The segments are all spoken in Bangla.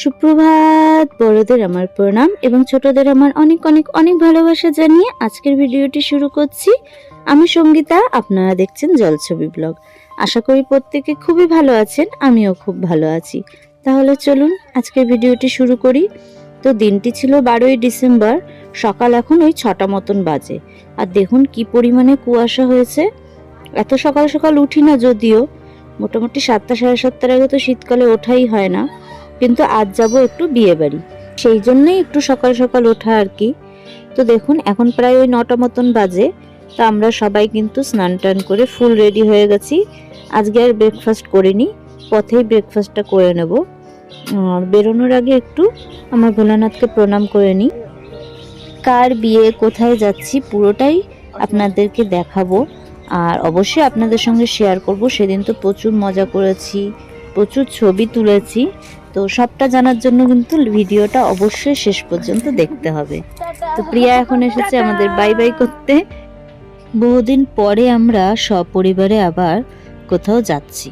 সুপ্রভাত, বড়দের আমার প্রণাম এবং ছোটদের আমার অনেক অনেক অনেক ভালোবাসা জানিয়ে আজকের ভিডিওটি শুরু করছি। আমি সঙ্গীতা, আপনারা দেখছেন জলছবি ব্লগ। আশা করি প্রত্যেকে খুবই ভালো আছেন, আমিও খুব ভালো আছি। তাহলে চলুন আজকের ভিডিওটি শুরু করি। তো দিনটি ছিল বারোই ডিসেম্বর, সকাল এখন ওই ছটা মতন বাজে। আর দেখুন কি পরিমাণে কুয়াশা হয়েছে। এত সকাল সকাল উঠি না যদিও, মোটামুটি সাতটা সাড়ে সাতটার আগে তো শীতকালে ওঠাই হয় না। কিন্তু আজ যাব একটু বিয়ে বাড়ি। সেই জন্যই একটু সকাল সকাল ওঠা আর কি। তো দেখুন, এখন প্রায় ওই নটা মতন বাজে। তো আমরা সবাই কিন্তু স্নান টান করে ফুল রেডি হয়ে গেছি। আজকে আর ব্রেকফাস্ট করিনি, পথেই ব্রেকফাস্টটা করে নেব। বেরোনোর আগে একটু আমার ভোলানাথকে প্রণাম করে নিই। কার বিয়ে, কোথায় যাচ্ছি, পুরোটাই আপনাদেরকে দেখাবো। আর অবশ্যই আপনাদের সঙ্গে শেয়ার করব। সেদিন তো প্রচুর মজা করেছি। প্রচুর ছবি তুলেছি। তো সবটা জানার জন্য কিন্তু ভিডিওটা অবশ্যই শেষ পর্যন্ত দেখতে হবে। তো প্রিয়া এখন এসেছে আমাদের বাই বাই করতে। বহুদিন পরে আমরা সপরিবারে আবার কোথাও যাচ্ছি।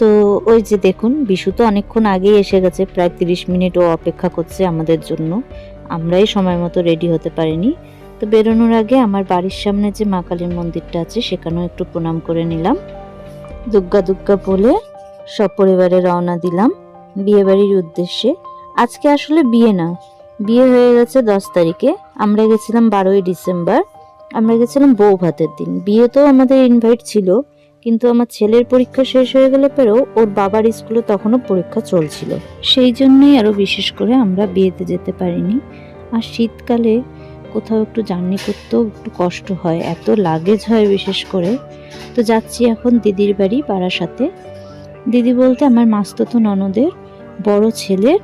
তো ওই যে দেখুন, বিশু তো অনেকক্ষণ আগেই এসে গেছে, প্রায় তিরিশ মিনিট ও অপেক্ষা করছে আমাদের জন্য। আমরাই সময় মতো রেডি হতে পারিনি। তো বেরোনোর আগে আমার বাড়ির সামনে যে মা কালীর মন্দিরটা আছে, সেখানেও একটু প্রণাম করে নিলাম। দুর্গা দুগ্গা বলে সপরিবারে রওনা দিলাম বিয়েবাড়ির উদ্দেশ্যে। আজকে আসলে বিয়ে না। বিয়ে হয়ে গেছে দশ তারিখে। আমরা গেছিলাম বারোই ডিসেম্বর। আমরা গেছিলাম বউ ভাতের দিন। বিয়ে তো আমাদের ইনভাইট ছিল, কিন্তু আমার ছেলের পরীক্ষা শেষ হয়ে গেলে পেরেও ওর বাবার স্কুলে তখনও পরীক্ষা চলছিল। সেই জন্যই আরও বিশেষ করে আমরা বিয়েতে যেতে পারিনি। আর শীতকালে কোথাও একটু জার্নি করতেও একটু কষ্ট হয়, এত লাগেজ হয় বিশেষ করে। তো যাচ্ছি এখন দিদির বাড়ি পাড়ার সাথে। দিদি বলতে আমার মাস্ততো ননদের বড় ছেলের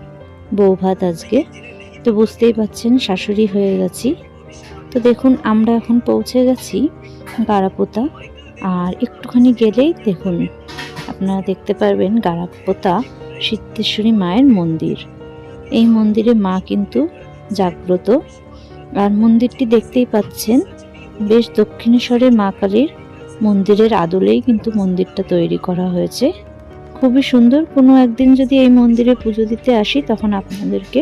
বউ ভাত আজকে। তো বুঝতেই পাচ্ছেন শাশুড়ি হয়ে গেছি। তো দেখুন আমরা এখন পৌঁছে গেছি গারাপোতা আর একটুখানি গেলেই দেখুন, আপনারা দেখতে পারবেন গারাপোতা সিদ্ধেশ্বরী মায়ের মন্দির। এই মন্দিরে মা কিন্তু জাগ্রত। আর মন্দিরটি দেখতেই পাচ্ছেন, বেশ দক্ষিণেশ্বরের মা কালীর মন্দিরের আদলেই কিন্তু মন্দিরটা তৈরি করা হয়েছে। খুবই সুন্দর, কোনো একদিন যদি এই মন্দিরে পুজো দিতে আসি, তখন আপনাদেরকে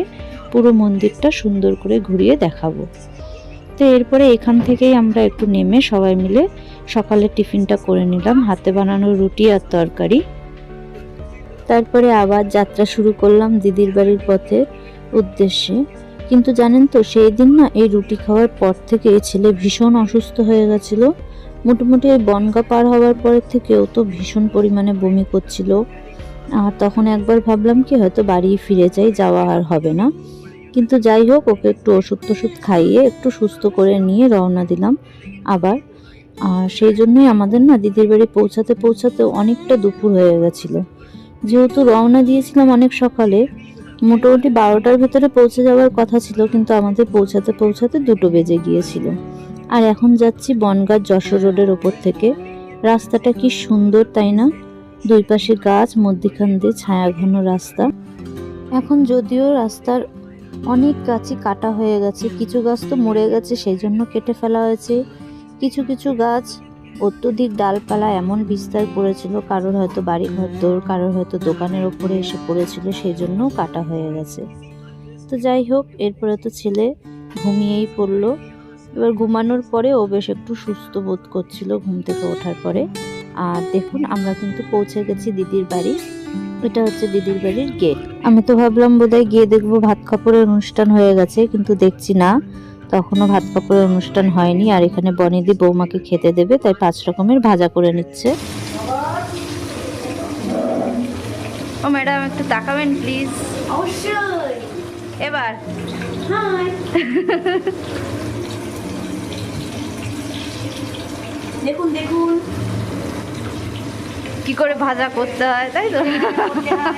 পুরো মন্দিরটা সুন্দর করে ঘুরিয়ে দেখাবো। তো এরপরে এখান থেকেই আমরা একটু নেমে সবাই মিলে সকালে টিফিনটা করে নিলাম, হাতে বানানো রুটি আর তরকারি। তারপরে আবার যাত্রা শুরু করলাম দিদির বাড়ির পথে উদ্দেশ্যে। কিন্তু জানেন তো সেই দিন না এই রুটি খাওয়ার পর থেকে ছেলে ভীষণ অসুস্থ হয়ে গেছিল। মোটামুটি এই বনগা পার হওয়ার পরের থেকেও তো ভীষণ পরিমাণে বমি করছিল। আর তখন একবার ভাবলাম কি হয়তো বাড়ি ফিরে যাই, যাওয়া আর হবে না। কিন্তু যাই হোক, ওকে একটু ওষুধ টষুধ খাইয়ে একটু সুস্থ করে নিয়ে রওনা দিলাম আবার। আর সেই জন্যই আমাদের না দিদির বাড়ি পৌঁছাতে পৌঁছাতে অনেকটা দুপুর হয়ে গেছিল। যেহেতু রওনা দিয়েছিলাম অনেক সকালে মোটামুটি বারোটার ভেতরে পৌঁছে যাওয়ার কথা ছিল, কিন্তু আমাদের পৌঁছাতে পৌঁছাতে দুটো বেজে গিয়েছিল। আর এখন যাচ্ছি বনগাঁ যশোর রোডের ওপর থেকে। রাস্তাটা কি সুন্দর, তাই না? দুই পাশে গাছ, মধ্যিখান দিয়ে ছায়া ঘন রাস্তা। এখন যদিও রাস্তার অনেক গাছই কাটা হয়ে গেছে, কিছু গাছ তো মরে গেছে, সেই জন্য কেটে ফেলা হয়েছে। কিছু কিছু গাছ অত্যধিক ডালপালা এমন বিস্তার করেছিল, কারোর হয়তো বাড়ি ঘর দৌড় কারোর হয়তো দোকানের ওপরে এসে পড়েছিল সেই জন্যও কাটা হয়ে গেছে। তো যাই হোক, এরপরে তো ছেলে ঘুমিয়েই পড়ল। এবার ঘুমানোর পরে ও বেশ একটু সুস্থ বোধ করছিল ঘুম থেকে ওঠার পরে। আর দেখুন, আমরা কিন্তু পৌঁছে গেছি দিদির বাড়ি। এটা হচ্ছে দিদির বাড়ির গেট। আমি তো ভাবলাম বোধহয় গিয়ে দেখব ভাত কাপড়ের অনুষ্ঠান হয়ে গেছে, কিন্তু দেখছি না। তখনও ভাত কাপড়ের অনুষ্ঠান হয়নি আর এখানে বনিদি বৌমাকে খেতে দেবে তাই পাঁচ রকমের ভাজা করে নিচ্ছে। ও ম্যাডাম একটু তাকাবেন প্লিজ। অবশ্যই। এবার। হাই। দেখুন দেখুন। কি করে ভাজা করতে হয় তাই তো? আর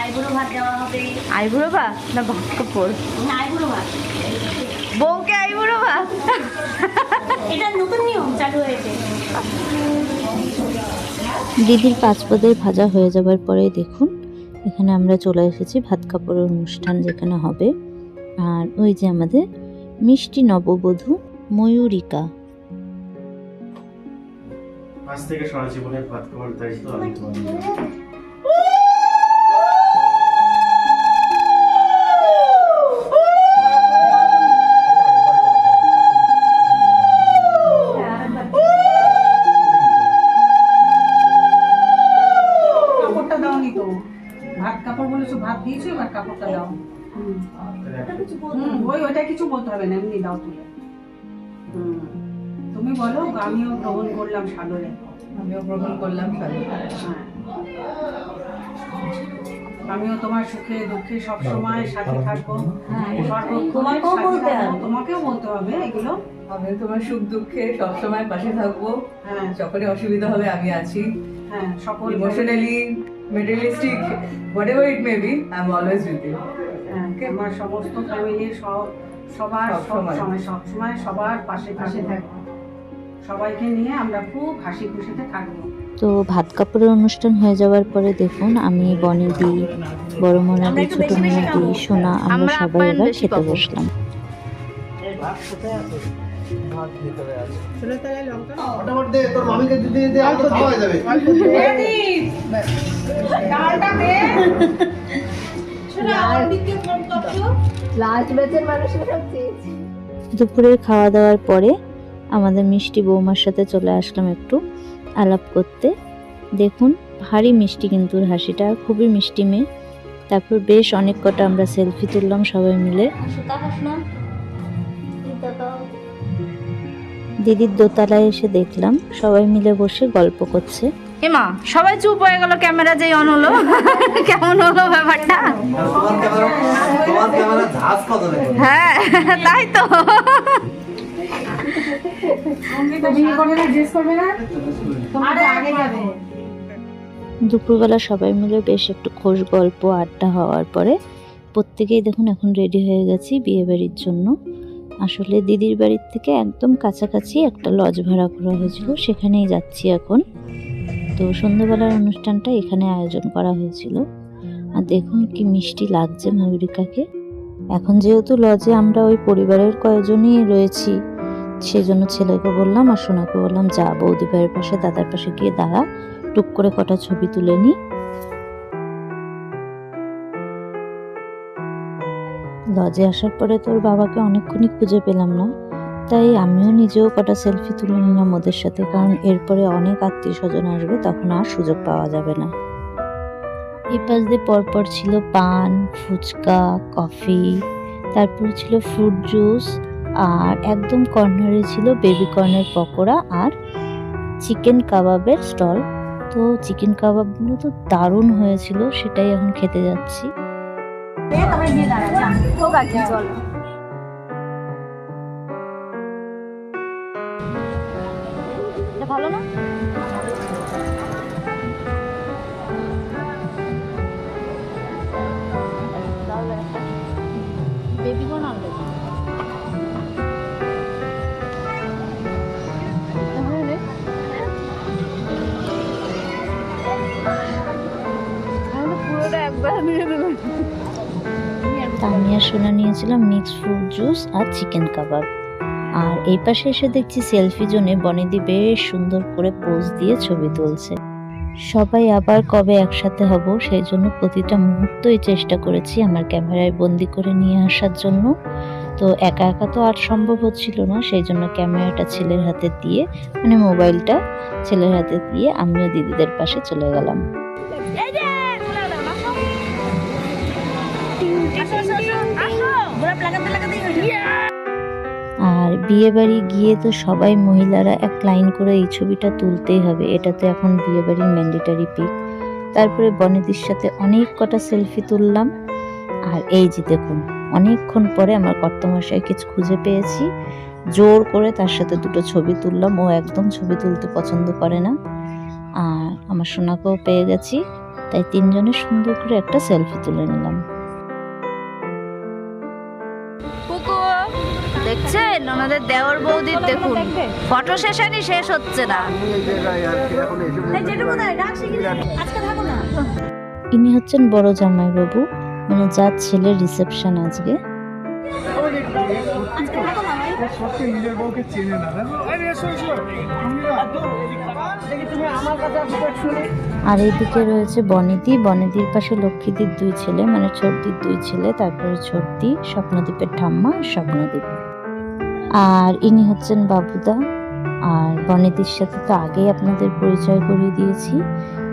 আইবুড়ো ভাত দেওয়া হবে। আইবুড়ো বা না ভাত কাপড় আইবুড়ো ভাত। বউকে আইবুড়ো বা এটা নতুন নিয়ম চালু হয়েছে। দিদির পাঁচ পদের ভাজা হয়ে যাবার পরে দেখুন এখানে আমরা চলে এসেছি ভাত কাপড়ের অনুষ্ঠান যেখানে হবে। আর ওই যে আমাদের মিষ্টি নববধূ ময়ূরিকা। আজ থেকে সারা জীবনের ভাত খাওয়ার দায়িত্ব আমি তোমার বলো আমিও গ্রহণ করলাম সাদরে আমিও গ্রহণ করলাম আমিও তোমার সুখে দুঃখে সব সময় সাথে থাকব। তোমাকেও বলতে হবে। তোমাকেও বলতে হবে এগুলো। আমি তোমার সুখ দুঃখে সবসময় পাশে থাকব। হ্যাঁ। যখনই অসুবিধা হবে আমি আছি। হ্যাঁ সকল emotionally materialistic whatever it may be I am always with you হ্যাঁ, আমার সমস্ত ফ্যামিলির সব সবার সব। সময়। সব সময় সবার পাশে পাশে থাকব। সবাইকে নিয়ে আমরা খুব হাসি খুশিতে থাকব। তো ভাত কাপড়ের অনুষ্ঠান হয়ে যাওয়ার পরে দেখুন আমি বনিদি বড় আমরা মোনাদি একটু ছোট মোনাদি খাব। সোনা আমরা সবাই এবার খেতে বসলাম। ফটাফট দে তোর মামিকে দিতে দিতে আর তো খাওয়া হয়ে যাবে দুপুরের খাওয়া দাওয়ার পরে আমাদের মিষ্টি বৌমার সাথে চলে আসলাম একটু আলাপ করতে। দেখুন ভারী মিষ্টি কিন্তু হাসিটা খুবই মিষ্টি মেয়ে। তারপর বেশ অনেক কটা আমরা সেলফি তুললাম সবাই মিলে। দিদির দোতলায় এসে দেখলাম সবাই মিলে বসে গল্প করছে। এমা সবাই চুপ হয়ে গেল ক্যামেরা যেই অন হলো। কেমন হলো ব্যাপারটা? হ্যাঁ তাই তো। দুপুরবেলা সবাই মিলে বেশ একটু খোশ গল্প, আড্ডা হওয়ার পরে প্রত্যেকেই দেখুন এখন রেডি হয়ে গেছি বিয়ে বাড়ির জন্য। আসলে দিদির বাড়ির থেকে একদম কাছাকাছি একটা লজ ভাড়া করা হয়েছিল, সেখানেই যাচ্ছি এখন। তো সন্ধ্যাবেলার অনুষ্ঠানটা এখানে আয়োজন করা হয়েছিল। আর দেখুন কি মিষ্টি লাগছে ময়ূরিকাকে এখন যেহেতু লজে আমরা ওই পরিবারের কয়েকজনই রয়েছি সেই জন্য ছেলেকে বললাম আর সোনাকে বললাম, যা বৌদি ভাইয়ের পাশে, দাদার পাশে গিয়ে দাঁড়া। টুক করে কটা ছবি তুলে নি। লজে আসার পরে তোর বাবাকে অনেকক্ষণই খুঁজে পেলাম না। তাই আমিও নিজেও কটা সেলফি তুলে নিলাম ওদের সাথে, কারণ এরপরে অনেক আত্মীয় স্বজন আসবে, তখন আর সুযোগ পাওয়া যাবে না। এই পাশ দিয়ে পরপর ছিল পান, ফুচকা, কফি, তারপর ছিল ফ্রুট জুস আর একদম কর্নারে ছিল বেবি কর্নের পকোড়া আর চিকেন কাবাবের স্টল তো চিকেন কাবাবগুলো তো দারুণ হয়েছিল সেটাই এখন খেতে যাচ্ছি। ভালো না? আর সোনা নিয়েছিলাম মিক্স ফ্রুট জুস আর চিকেন কাবাব আর এই পাশে এসে দেখছি সেলফি জোনে বনেদি বেশ সুন্দর করে পোজ দিয়ে ছবি তুলছে। সবাই আবার কবে একসাথে হব সেই জন্য প্রতিটা মুহূর্তই চেষ্টা করেছি আমার ক্যামেরায় বন্দি করে নিয়ে আসার জন্য। তো একা একা তো আর সম্ভব হচ্ছিল না, সেই জন্য ক্যামেরাটা ছেলের হাতে দিয়ে মানে মোবাইলটা ছেলের হাতে দিয়ে আমিও দিদিদের পাশে চলে গেলাম। আর বিয়ে বাড়ি গিয়ে তো সবাই মহিলারা এক লাইন করে এই ছবিটা তুলতেই হবে। এটা তো এখন বিয়ে বাড়ির ম্যান্ডেটারি পিক তারপরে বনেদির সাথে অনেক কটা সেলফি তুললাম। আর এই যে দেখুন, অনেকক্ষণ পরে আমার কর্তমশাইকে খুঁজে পেয়েছি। জোর করে তার সাথে দুটো ছবি তুললাম। ও একদম ছবি তুলতে পছন্দ করে না। আর আমার সোনাকেও পেয়ে গেছি। তাই তিনজনে সুন্দর করে একটা সেলফি তুলে নিলাম। দেখছেন ওনাদের দেওর বৌদির দেখুন। ফটো সেশনই শেষ হচ্ছে না। ইনি হচ্ছেন বড় জামাইবাবু। মানে যার ছেলের রিসেপশন আজকে? আরে এইদিকে রয়েছে বনেদি। বনেদির পাশে লক্ষ্মীদির দুই ছেলে মানে ছোটদির দুই ছেলে, তারপরে ছোটদি স্বপ্নদ্বীপের ঠাম্মা স্বপ্নদ্বীপ। আর ইনি হচ্ছেন বাবুদা। আর বনেদির সাথে তো আগেই আপনাদের পরিচয় করিয়ে দিয়েছি।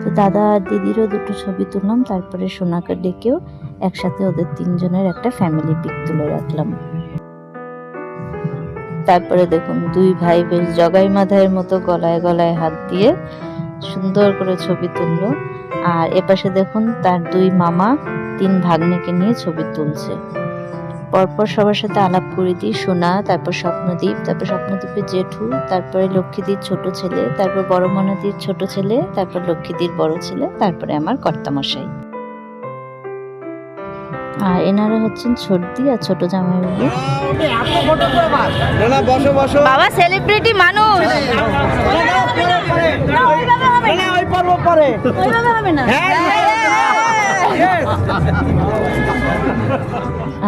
তো দাদা আর দিদিরও দুটো ছবি তুললাম, তারপরে সোনাকে ডেকেও একসাথে ওদের তিনজনের একটা ফ্যামিলি পিক তুলে রাখলাম। তারপরে দেখুন, দুই ভাই বেশ জগাই মাথায়ের মতো গলায় গলায় হাত দিয়ে সুন্দর করে ছবি তুললো। আর এপাশে দেখুন, তার দুই মামা তিন ভাগ্নেকে নিয়ে ছবি তুলছে। পরপর সবার সাথে আলাপ করে দিই সোনা তারপর স্বপ্নদ্বীপ তারপর স্বপ্নদ্বীপের জেঠু তারপরে লক্ষ্মীদির ছোট ছেলে তারপর বড় মনাদির ছোট ছেলে তারপর লক্ষ্মীদির বড় ছেলে তারপরে আমার কর্তামশাই। আর এনারা হচ্ছেন সর্দি আর ছোট জামাইবাবু। না না বসো বসো। বাবা সেলিব্রিটি মানুষ।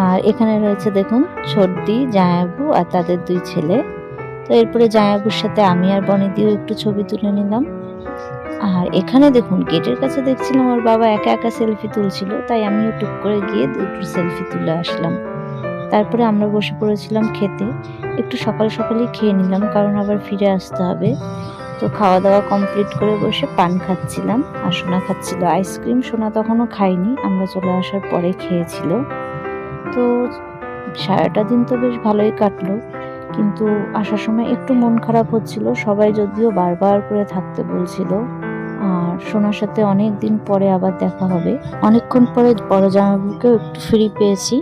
আর এখানে রয়েছে দেখুন ছোটদি জায়াবু আর তাদের দুই ছেলে। তো এরপরে জায়াবুর সাথে আমি আর বনিদিও একটু ছবি তুলে নিলাম। আর এখানে দেখুন, গেটের কাছে দেখছিলাম ওর বাবা একা একা সেলফি তুলছিল, তাই আমিও টুক করে গিয়ে দুটো সেলফি তুলে আসলাম। তারপরে আমরা বসে পড়েছিলাম খেতে, একটু সকাল সকালই খেয়ে নিলাম, কারণ আবার ফিরে আসতে হবে। তো খাওয়া দাওয়া কমপ্লিট করে বসে পান খাচ্ছিলাম আর সোনা খাচ্ছিল আইসক্রিম সোনা তখনও খাইনি আমরা চলে আসার পরে খেয়েছিল। তো সারাটা দিন তো বেশ ভালোই কাটলো, কিন্তু আসার সময় একটু মন খারাপ হচ্ছিল। সবাই যদিও বারবার করে থাকতে বলছিল, আর সোনার সাথে অনেক দিন পরে আবার দেখা হবে। অনেকক্ষণ পরে বড় জামাইবাবুকেও একটু ফ্রি পেয়েছি।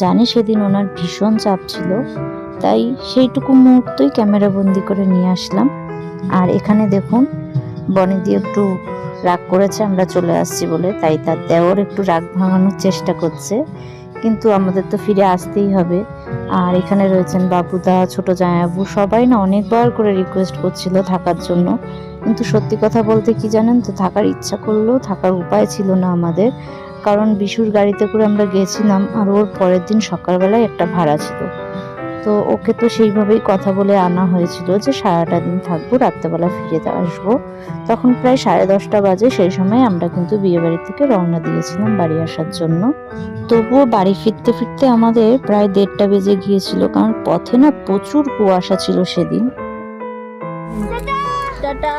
জানি সেদিন ওনার ভীষণ চাপ ছিল, তাই সেইটুকু মুহূর্তই ক্যামেরা বন্দি করে নিয়ে আসলাম। আর এখানে দেখুন বনিদি একটু রাগ করেছে, আমরা চলে আসছি বলে। তাই তার দেওর একটু রাগ ভাঙানোর চেষ্টা করছে। কিন্তু আমাদের তো ফিরে আসতেই হবে। আর এখানে রয়েছেন বাবুদা, ছোট জায়াবু সবাই না অনেকবার করে রিকোয়েস্ট করছিল থাকার জন্য। কিন্তু সত্যি কথা বলতে কি জানেন তো, থাকার ইচ্ছা করলেও থাকার উপায় ছিল না আমাদের। কারণ বিশুর গাড়িতে করে আমরা গেছিলাম আর ওর পরের দিন সকালবেলায় একটা ভাড়া ছিল। তো ওকে তো সেইভাবেই কথা বলে আনা হয়েছিল যে সারাটা দিন থাকব রাত্রেবেলা ফিরে আসব। তখন প্রায় সাড়ে দশটা বাজে সেই সময় আমরা কিন্তু বিয়ে বাড়ি থেকে রওনা দিয়েছিলাম বাড়ি আসার জন্য। তবুও বাড়ি ফিরতে ফিরতে আমাদের প্রায় দেড়টা বেজে গিয়েছিল কারণ পথে না প্রচুর কুয়াশা ছিল সেদিন। টাটা!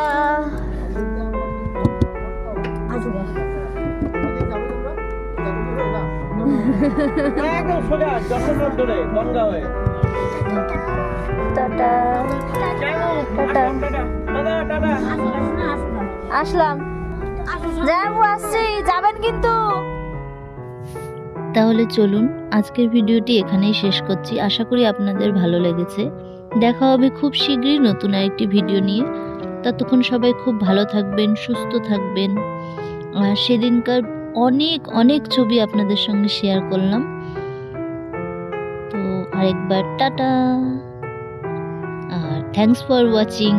একদম সোজা যশোর রোড ধরে বনগা হয়ে। তাহলে চলুন, আজকের ভিডিওটি এখানেই শেষ করছি। আশা করি আপনাদের ভালো লেগেছে। দেখা হবে খুব শীঘ্রই নতুন আরেকটি ভিডিও নিয়ে। ততক্ষণ সবাই খুব ভালো থাকবেন, সুস্থ থাকবেন। আর সেদিনকার অনেক অনেক ছবি আপনাদের সঙ্গে শেয়ার করলাম। আরেকবার টাটা। আর থ্যাংকস ফর ওয়াচিং